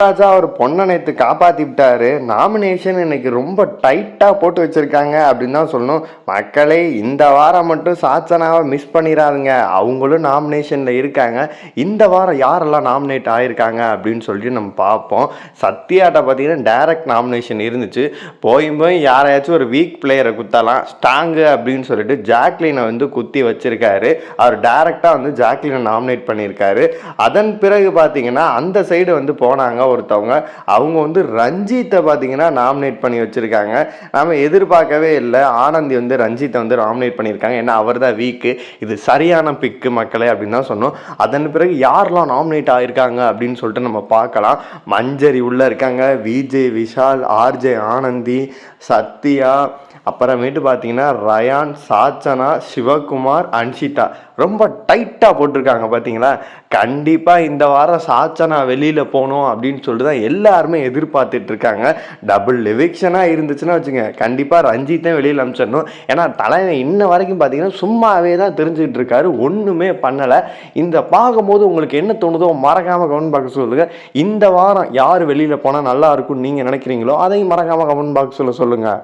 ராஜா அவர் பொண்ணை நேற்று காப்பாற்றி விட்டாரு நாமினேஷன் இன்னைக்கு ரொம்ப டைட்டாக போட்டு வச்சிருக்காங்க அப்படின்னு தான் சொல்லணும். மக்களே இந்த வாரம் மட்டும் சாச்சனாவை மிஸ் பண்ணிடாதுங்க அவங்களும் நாமினேஷனில் இருக்காங்க. இந்த வாரம் யாரெல்லாம் நாமினேட் ஆயிருக்காங்க அப்படின்னு சொல்லிட்டு நம்ம பார்ப்போம். சத்யாட்ட பார்த்தீங்கன்னா டைரக்ட் நாமினேஷன் இருந்துச்சு. போய் போய் யாரையாச்சும் ஒரு வீக் பிளேயரை குத்தலாம். ஸ்ட்ராங்கு அப்படின்னு சொல்லிட்டு ஜாக்லினை வந்து குத்தி வச்சிருக்காரு. அவர் டைரக்டாக வந்து ஜாக்லினை நாமினேட் பண்ணியிருக்காரு அதன் பிறகு பார்த்தீங்கன்னா அந்த சைடு வந்து போனாங்க. ஒருத்தவங்க அவங்க வந்து ரஞ்சித்தை பார்த்தீங்கன்னா நாமினேட் பண்ணி வச்சுருக்காங்க. நாம் எதிர்பார்க்கவே இல்லை. ஆனந்தி வந்து ரஞ்சித்தை வந்து நாமினேட் பண்ணியிருக்காங்க. ஏன்னா அவர் தான் வீக்கு இது சரியான பிக்கு மக்களே அப்படின்னு தான் சொன்னோம். அதன் பிறகு யாரெல்லாம் நாமினேட் ஆகியிருக்காங்க அப்படின்னு சொல்லிட்டு நம்ம பார்க்கலாம். மஞ்சரி உள்ளே இருக்காங்க. விஜய் விஷால் ஆர்ஜே ஆனந்தி சத்யா. அப்புறமேட்டு பார்த்தீங்கன்னா ரயான் சாச்சனா சிவகுமார் அன்ஷிதா. ரொம்ப டைட்டாக போட்டிருக்காங்க பார்த்தீங்களா கண்டிப்பாக இந்த வாரம் சாச்சா நான் வெளியில் போகணும் அப்படின்னு சொல்லிட்டு தான் எல்லாருமே எதிர்பார்த்துட்டு இருக்காங்க டபுள் எவிக்ஷனாக இருந்துச்சுன்னா வச்சுங்க கண்டிப்பாக ரஞ்சித்தை வெளியில் அனுப்பிச்சிடணும். ஏன்னா தலைவன் இன்ன வரைக்கும் பார்த்தீங்கன்னா சும்மாவே தான் தெரிஞ்சுக்கிட்டு இருக்காரு ஒன்றுமே பண்ணலை. இந்த பார்க்கும்போது உங்களுக்கு என்ன தோணுதோ மறக்காமல் கமெண்ட் பாக்ஸ் சொல்லுங்கள் இந்த வாரம் யார் வெளியில் போனால் நல்லா இருக்கும்னு நீங்கள் நினைக்கிறீங்களோ அதையும் மறக்காமல் கமெண்ட் பாக்ஸில் சொல்லுங்கள்